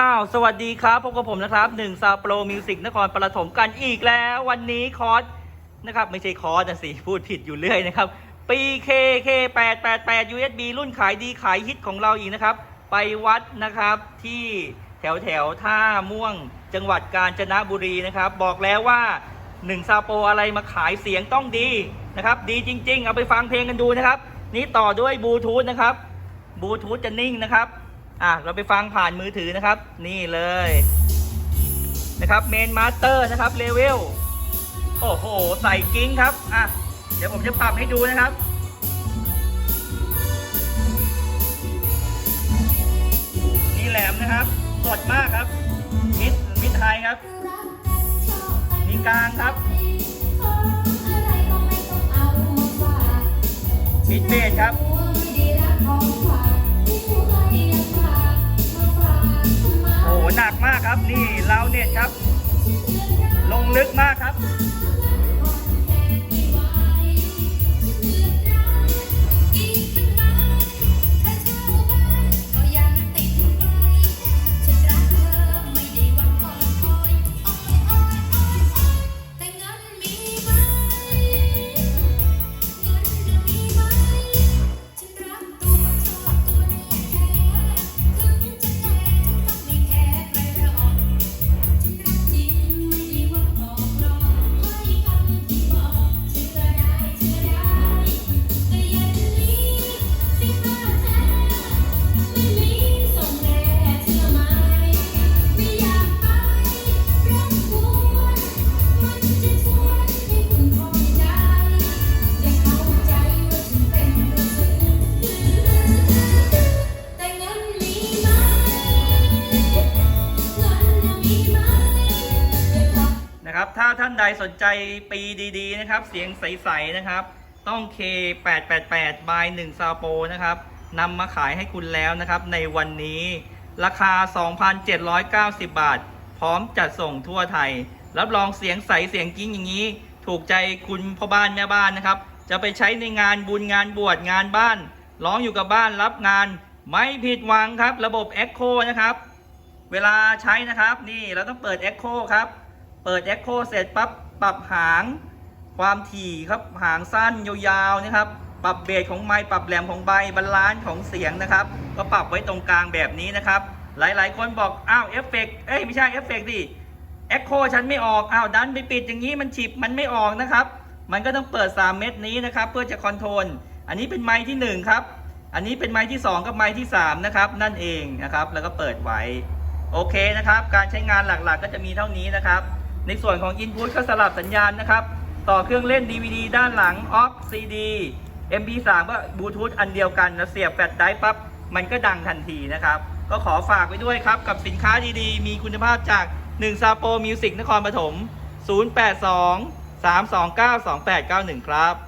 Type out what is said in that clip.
อ้าว สวัสดีครับพบกับผมนะครับหนึ่งซาโปรมิวสิกนครปฐมกันอีกแล้ว วันนี้คอร์สนะครับ ไม่ใช่คอร์สนะสิ พูดผิดอยู่เรื่อยนะครับปีเคเค888 USB รุ่นขายดีขายฮิตของเราอีกนะครับ ไปวัดนะครับที่แถวแถวท่าม่วงจังหวัดกาญจนบุรีนะครับ บอกแล้วว่าหนึ่งซาโปรอะไรมาขายเสียงต้องดีนะครับ ดีจริง ๆ เอาไปฟังเพลงกันดูนะครับ นี่ต่อด้วยบลูทูธนะครับบลูทูธจะนิ่งนะครับ อะเราไปฟังผ่านมือถือนะครับ นี่เลยนะครับเมนมาสเตอร์นะครับเลเวลโอ้โห ใส่กิ้งครับ อะ เดี๋ยวผมจะปรับให้ดูนะครับ นี่แหลมนะครับ สดมากครับ มิดมิดไฮครับ นี่กลางครับ มิดเบสครับ หนักมากครับ นี่เราเนี่ยครับ ลงลึกมากครับ ถ้าท่านใดสนใจปีดีๆนะครับ เสียงใสๆนะครับ ต้อง K888 by 1 s a p o นะครับนำมาขายให้คุณแล้วนะครับ ในวันนี้ราคา 2,790 บาท พร้อมจัดส่งทั่วไทย รับรองเสียงใสเสียงกิ้งอย่างนี้ ถูกใจคุณพ่อบ้านแม่บ้านนะครับ จะไปใช้ในงานบุญงานบวชงานบ้าน ร้องอยู่กับบ้านรับงาน ไม่ผิดหวังครับ ระบบ Echo นะครับ เวลาใช้นะครับ นี่เราต้องเปิด Echo ครับ เปิด Echo เสร็จปั๊บปรับหางความถี่ครับหางสั้นยาวๆนะครับ ปรับเบสของไมค์ปรับแหลมของใบบาลานซ์ของเสียงนะครับ ก็ปรับไว้ตรงกลางแบบนี้นะครับ หลายๆ คนบอกอ้าวเอฟเฟกเอ้ยไม่ใช่เอฟเฟกดิเอ็กโคฉันไม่ออกอ้าวดันไปปิดอย่างนี้มันฉิบมันไม่ออกนะครับ มันก็ต้องเปิด 3 เม็ดนี้นะครับ เพื่อจะคอนโทรลอันนี้เป็นไมค์ที่ 1 ครับ อันนี้เป็นไมค์ที่ 2 กับไมค์ที่ 3 นะครับ นั่นเองนะครับ แล้วก็เปิดไว้โอเคนะครับ การใช้งานหลักๆ ก็จะมีเท่านี้นะครับ ในส่วนของ Input ก็สลับสัญญาณนะครับ ต่อเครื่องเล่น DVD ด้านหลัง OX CD MP3 ก็บลูทูธอันเดียวกันแล้วเสียบแฟลชไดร์ปั๊บ มันก็ดังทันทีนะครับ ก็ขอฝากไว้ด้วยครับ กับสินค้าดีๆ มีคุณภาพจาก1 s a p o Music นครปฐม 082 329 2891 ครับ